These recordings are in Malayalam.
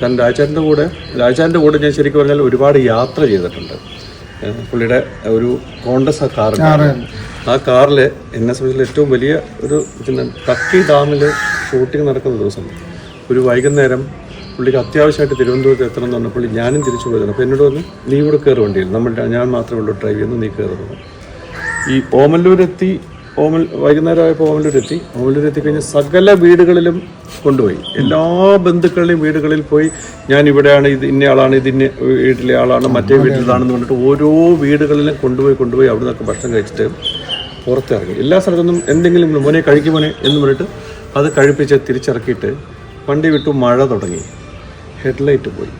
കാരണം രാജാന്റെ കൂടെ രാജാന്റെ കൂടെ ഞാൻ ശരിക്കും പറഞ്ഞാൽ ഒരുപാട് യാത്ര ചെയ്തിട്ടുണ്ട്. പുള്ളിയുടെ ഒരു കോണ്ടസ് ആ കാറുണ്ട് ആ കാറിൽ എന്നെ സംബന്ധിച്ച് ഏറ്റവും വലിയ ഒരു പിന്നെ ടക്കി ഡാമിൽ ഷൂട്ടിംഗ് നടക്കുന്ന ദിവസം. ഒരു വൈകുന്നേരം പുള്ളിക്ക് അത്യാവശ്യമായിട്ട് തിരുവനന്തപുരത്ത് എത്തണം എന്ന് പറഞ്ഞപ്പോൾ ഞാനും തിരിച്ചു പോയതാണ് അപ്പോൾ എന്നോട് വന്ന് നീ ഇവിടെ കയറി വണ്ടിയിൽ. നമ്മൾ ഞാൻ മാത്രമേ ഉള്ളൂ ഡ്രൈവ് ചെയ്യുന്നു നീ കയറുന്നു ഈ ഓമല്ലൂരെത്തി ഓമൽ വൈകുന്നേരമായപ്പോൾ ഓമല്ലൂരെത്തി. ഓമല്ലൂരെത്തി കഴിഞ്ഞ് സകല വീടുകളിലും കൊണ്ടുപോയി. എല്ലാ ബന്ധുക്കളുടെയും വീടുകളിൽ പോയി ഞാൻ ഇവിടെയാണ് ഇത് ഇന്ന ആളാണ് ഇത് ഇന്ന വീട്ടിലെ ആളാണ് മറ്റേ വീട്ടിലാണെന്ന് പറഞ്ഞിട്ട് ഓരോ വീടുകളിലും കൊണ്ടുപോയി കൊണ്ടുപോയി അവിടെ നിന്നൊക്കെ ഭക്ഷണം കഴിച്ചിട്ട് പുറത്തിറങ്ങി. എല്ലാ സ്ഥലത്തുനിന്നും എന്തെങ്കിലും മോനെ കഴിക്കുമോനെ എന്ന് പറഞ്ഞിട്ട് അത് കഴിപ്പിച്ച് തിരിച്ചിറക്കിയിട്ട് വണ്ടി വിട്ടു മഴ തുടങ്ങി. ഹെഡ്ലൈറ്റ് പോയി.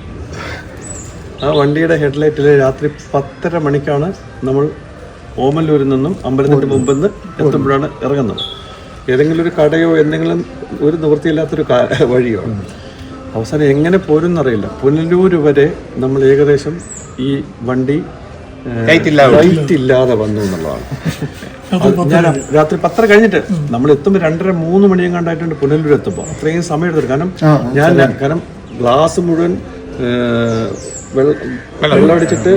ആ വണ്ടിയുടെ ഹെഡ്ലൈറ്റിൽ രാത്രി പത്തര മണിക്കാണ് നമ്മൾ ഓമല്ലൂരിൽ നിന്നും അമ്പലത്തിന്റെ മുമ്പിൽ നിന്ന് എത്തുമ്പോഴാണ് ഇറങ്ങുന്നത്. ഏതെങ്കിലും ഒരു കടയോ എന്തെങ്കിലും ഒരു നിവൃത്തിയില്ലാത്തൊരു വഴിയോ. അവസാനം എങ്ങനെ പോരുന്നറിയില്ല പുനലൂർ വരെ നമ്മൾ ഏകദേശം ഈ വണ്ടി ലൈറ്റ് ഇല്ലാതെ വന്നു എന്നുള്ളതാണ്. ഞാൻ രാത്രി പത്തര കഴിഞ്ഞിട്ട് നമ്മൾ എത്തുമ്പോൾ രണ്ടര മൂന്ന് മണിയും കണ്ടായിട്ടുണ്ട് പുനലൂർ എത്തുമ്പോൾ. അത്രയും സമയം എടുത്തു കാരണം ഞാൻ കാരണം ഗ്ലാസ് മുഴുവൻ വെള്ളം അടിച്ചിട്ട്.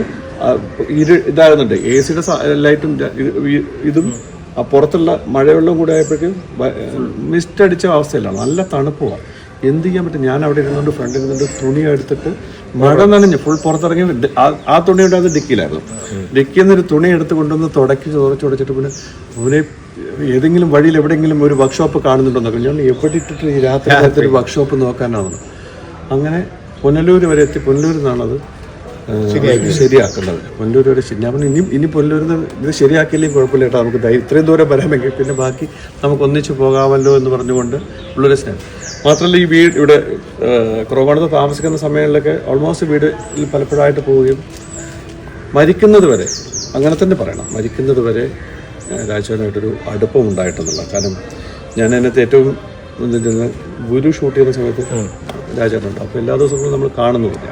ഇരു ഇതാകുന്നുണ്ട്. എ സിയുടെ ലൈറ്റും ഇതും ആ പുറത്തുള്ള മഴവെള്ളം കൂടെ ആയപ്പോഴേക്കും മിസ്റ്റ് അടിച്ച അവസ്ഥയിലാണ്. നല്ല തണുപ്പുമാണ് എന്ത് ചെയ്യാൻ പറ്റും? ഞാൻ അവിടെ ഇരുന്നുകൊണ്ട് ഫ്രണ്ട് നിന്നുകൊണ്ട് തുണി എടുത്തിട്ട് മഴ നനഞ്ഞ് ഫുൾ പുറത്തിറങ്ങി ആ- തുണി ഉണ്ടാകുന്ന ഡിക്കിയിലായിരുന്നു. ഡിക്കിയിൽ നിന്നൊരു തുണി എടുത്ത് കൊണ്ടുവന്ന് തുടക്കി തുടച്ച് തുടച്ചിട്ട് പിന്നെ അവനെ ഏതെങ്കിലും വഴിയിൽ എവിടെയെങ്കിലും ഒരു വർക്ക്ഷോപ്പ് കാണുന്നുണ്ടോ എന്നൊക്കെ ഞാൻ എവിടെ ഇട്ടിട്ട് ഈ രാത്രി ഒരു വർക്ക്ഷോപ്പ് നോക്കാനാണ് അങ്ങനെ പുനലൂർ വരെ എത്തി. പുനലൂരിൽ നിന്നാണത്. ശരിയാക്കുന്നത്. പുനലൂർ വരെ ശരി ഞാൻ പറഞ്ഞു ഇനി ഇനി പുനലൂരിൽ ഇത് ശരിയാക്കിയില്ലെങ്കിൽ കുഴപ്പമില്ല കേട്ടോ. നമുക്ക് ഇത്രയും ദൂരം വരാമെങ്കിൽ പിന്നെ ബാക്കി നമുക്ക് ഒന്നിച്ച് പോകാമല്ലോ എന്ന് പറഞ്ഞുകൊണ്ട് ഉള്ളൊരു സ്നേഹം. മാത്രമല്ല ഈ വീട് ഇവിടെ ഏഹ്, താമസിക്കുന്ന സമയങ്ങളിലൊക്കെ ഓൾമോസ്റ്റ് വീട് പലപ്പോഴായിട്ട് പോവുകയും മരിക്കുന്നത് വരെ അങ്ങനെ തന്നെ പറയണം മരിക്കുന്നത് വരെ രാജുവിനായിട്ടൊരു അടുപ്പം ഉണ്ടായിട്ടെന്നുള്ള കാരണം ഞാൻ അതിനകത്ത് ഏറ്റവും ഗുരു ഷൂട്ട് ചെയ്യുന്ന സമയത്ത് രാജേട്ടനുണ്ട് അപ്പോൾ എല്ലാ ദിവസവും നമ്മൾ കാണുന്നുമില്ല.